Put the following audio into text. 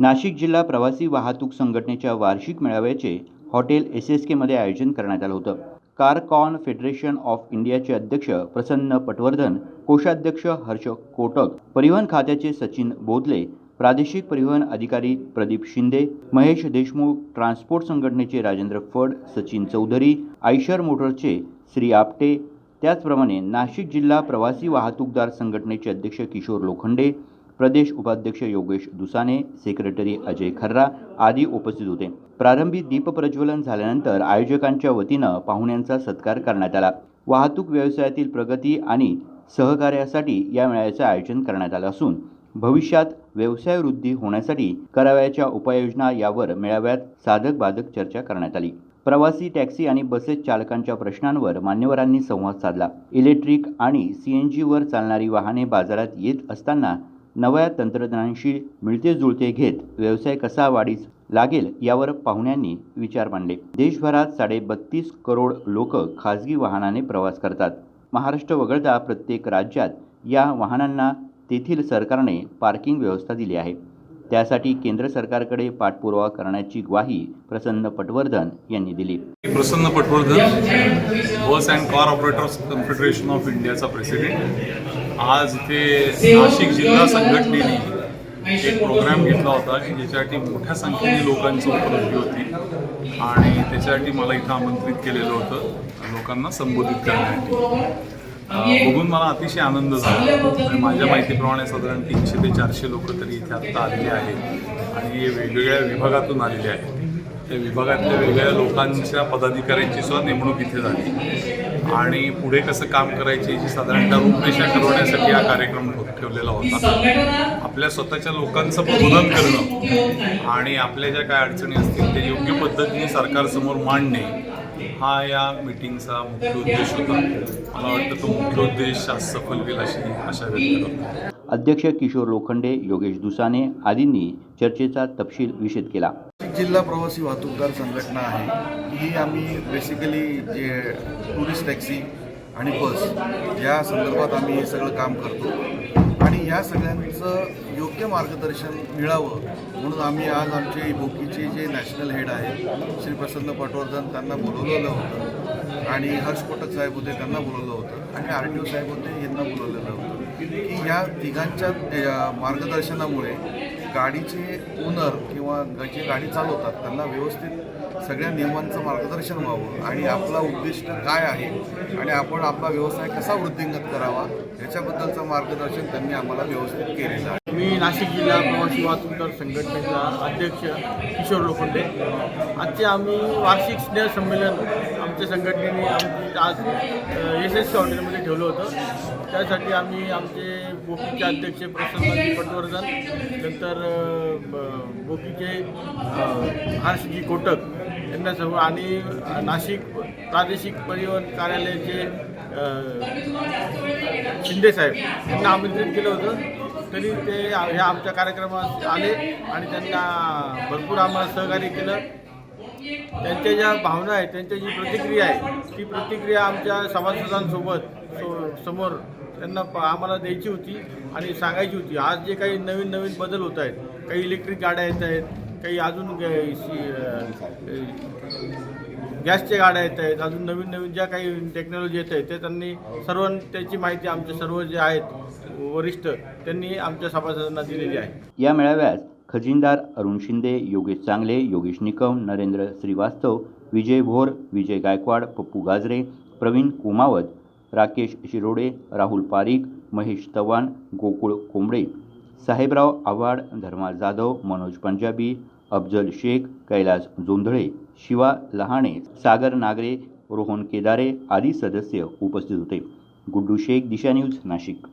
नाशिक जिल्हा प्रवासी वाहतूक संघटनेच्या वार्षिक मेळाव्याचे हॉटेल एस एस केमध्ये आयोजन करण्यात आलं होतं. कारकॉन फेडरेशन ऑफ इंडियाचे अध्यक्ष प्रसन्न पटवर्धन कोषाध्यक्ष हर्ष कोटक परिवहन खात्याचे सचिन बोधले प्रादेशिक परिवहन अधिकारी प्रदीप शिंदे महेश देशमुख ट्रान्सपोर्ट संघटनेचे राजेंद्र फड सचिन चौधरी आयशर मोटर्सचे श्री आपटे त्याचप्रमाणे नाशिक जिल्हा प्रवासी वाहतूकदार संघटनेचे अध्यक्ष किशोर लोखंडे प्रदेश उपाध्यक्ष योगेश दुसाने सेक्रेटरी अजय खर्रा आदी उपस्थित होते. प्रारंभी दीपप्रज्वलन झाल्यानंतर आयोजकांच्या वतीनं पाहुण्यांचा सत्कार करण्यात आला. वाहतूक व्यवसायातील प्रगती आणि सहकार्यासाठी या मेळ्याचं आयोजन करण्यात आलं असून भविष्यात व्यवसाय वृद्धी होण्यासाठी करावयाच्या उपाययोजना यावर मेळाव्यात साधक बाधक चर्चा करण्यात आली. प्रवासी टॅक्सी आणि बसेस चालकांच्या प्रश्नांवर मान्यवरांनी संवाद साधला. इलेक्ट्रिक आणि सी एन जीवर चालणारी वाहने बाजारात येत असताना नव्या तंत्रज्ञानाशी मिळते जुळते घेत व्यवसाय कसा वाढीस लागेल यावर पाहुण्यांनी विचार मांडले. देशभरात साडे बत्तीस करोड लोक खाजगी वाहनाने प्रवास करतात. महाराष्ट्र वगळता प्रत्येक राज्यात या वाहनांना तेथील सरकारने पार्किंग व्यवस्था दिली आहे. त्यासाठी केंद्र सरकारकडे पाठपुरावा करण्याची ग्वाही प्रसन्न पटवर्धन यांनी दिली. Prasanna Patwardhan bus and car operators confederation of इंडियाचा प्रेसिडेंट. आज इथे नाशिक जिल्हा संघटनेने एक प्रोग्राम घेतला होता की ज्याच्यासाठी मोठ्या संख्येने लोकांची उपलब्धी होती. आणि त्याच्यासाठी मला इथं आमंत्रित केलेलं होतं लोकांना संबोधित करण्यासाठी. बघून मला अतिशय आनंद झाला. माझ्या माहितीप्रमाणे साधारण तीनशे ते चारशे लोक तरी इथे आत्ता आलेले आहेत. आणि हे वेगवेगळ्या विभागातून आलेले आहेत. त्या विभागातल्या वेगवेगळ्या लोकांच्या पदाधिकाऱ्यांची सुद्धा नेमणूक इथे झाली. आणि पुढे कसं काम करायची याची साधारणतः रूपरेषा ठरवण्यासाठी हा कार्यक्रम ठेव- ठेवलेला होता. आपल्या स्वतःच्या लोकांचं प्रबोधन करणं आणि आपल्या ज्या काय अडचणी असतील ते योग्य पद्धतीने सरकारसमोर मांडणे हा या मीटिंगचा मुख्य उद्देश होता. मला वाटतं तो मुख्य उद्देश आज सफल होईल अशी आशा व्यक्त करतो अध्यक्ष किशोर लोखंडे योगेश दुसाने आदींनी चर्चेचा तपशील विषद केला. जिल्हा प्रवासी वाहतूकदार संघटना आहे. ही आम्ही बेसिकली जे टुरिस्ट टॅक्सी आणि बस या संदर्भात आम्ही हे सगळं काम करतो. ह्या या सगळ्यांचं योग्य मार्गदर्शन मिळावं म्हणून आम्ही आज आमचे बोकीचे जे नॅशनल हेड आहेत श्री प्रसन्न पटवर्धन त्यांना बोलवलेलं होतं आणि हर्ष कोटक साहेब होते त्यांना बोलवलं होतं आणि आर टी ओ साहेब होते यांना बोलवलेलं होतं. की या तिघांच्या मार्गदर्शनामुळे गाडीचे ओनर किंवा जे गाडी चालवतात त्यांना व्यवस्थित सगळ्या नियमांचं मार्गदर्शन व्हावं आणि आपला उद्दिष्ट काय आहे आणि आपण आपला व्यवसाय कसा वृद्धिंगत करावा याच्याबद्दलचं मार्गदर्शन त्यांनी आम्हाला व्यवस्थित केलेलं आहे. मी नाशिक जिल्हा प्रवासी वाहतूकदार संघटनेचा अध्यक्ष किशोर लोखंडे. आजचे आम्ही वार्षिक स्नेह संमेलन आमच्या संघटनेने आमची आज एस एस हॉटेलमध्ये ठेवलं होतं. त्यासाठी आम्ही आमचे बोकीचे अध्यक्ष प्रसन्न पटवर्धन नंतर ब- बोकीचे हर्षजी कोटक यांना सर्व आणि नाशिक प्रादेशिक परिवहन कार्यालयाचे शिंदे साहेब यांना आमंत्रित केलं होतं. तरी ते ह्या आमच्या कार्यक्रमात आले आणि त्यांना भरपूर आम्हाला सहकार्य केलं. त्यांच्या ज्या भावना आहेत त्यांच्या जी प्रतिक्रिया आहे ती प्रतिक्रिया आमच्या सभासदांसोबत सो- समोर त्यांना प- आम्हाला द्यायची होती आणि सांगायची होती. आज जे काही नवीन नवीन बदल होत आहेत काही इलेक्ट्रिक गाड्या येत आहेत काही अजून गॅसच्या गाड्या येत आहेत अजून नवीन नवीन ज्या काही टेक्नॉलॉजी येत आहेत ते त्यांनी सर्व त्याची माहिती आमचे सर्व जे आहेत वरिष्ठ त्यांनी आमच्या सभासदांना दिलेली आहे. या मेळाव्यात खजिनदार अरुण शिंदे योगेश चांगले योगेश निकम नरेंद्र श्रीवास्तव विजय भोर विजय गायकवाड पप्पू गाजरे प्रवीण कुमावत राकेश शिरोडे राहुल पारिक महेश तवान गोकुळ कोंबडे साहेबराव आव्हाड धर्मा जाधव मनोज पंजाबी अफजल शेख कैलास जोंधळे शिवा लहाणे सागर नागरे रोहन केदारे आदी सदस्य उपस्थित होते. गुड्डू शेख दिशा न्यूज नाशिक.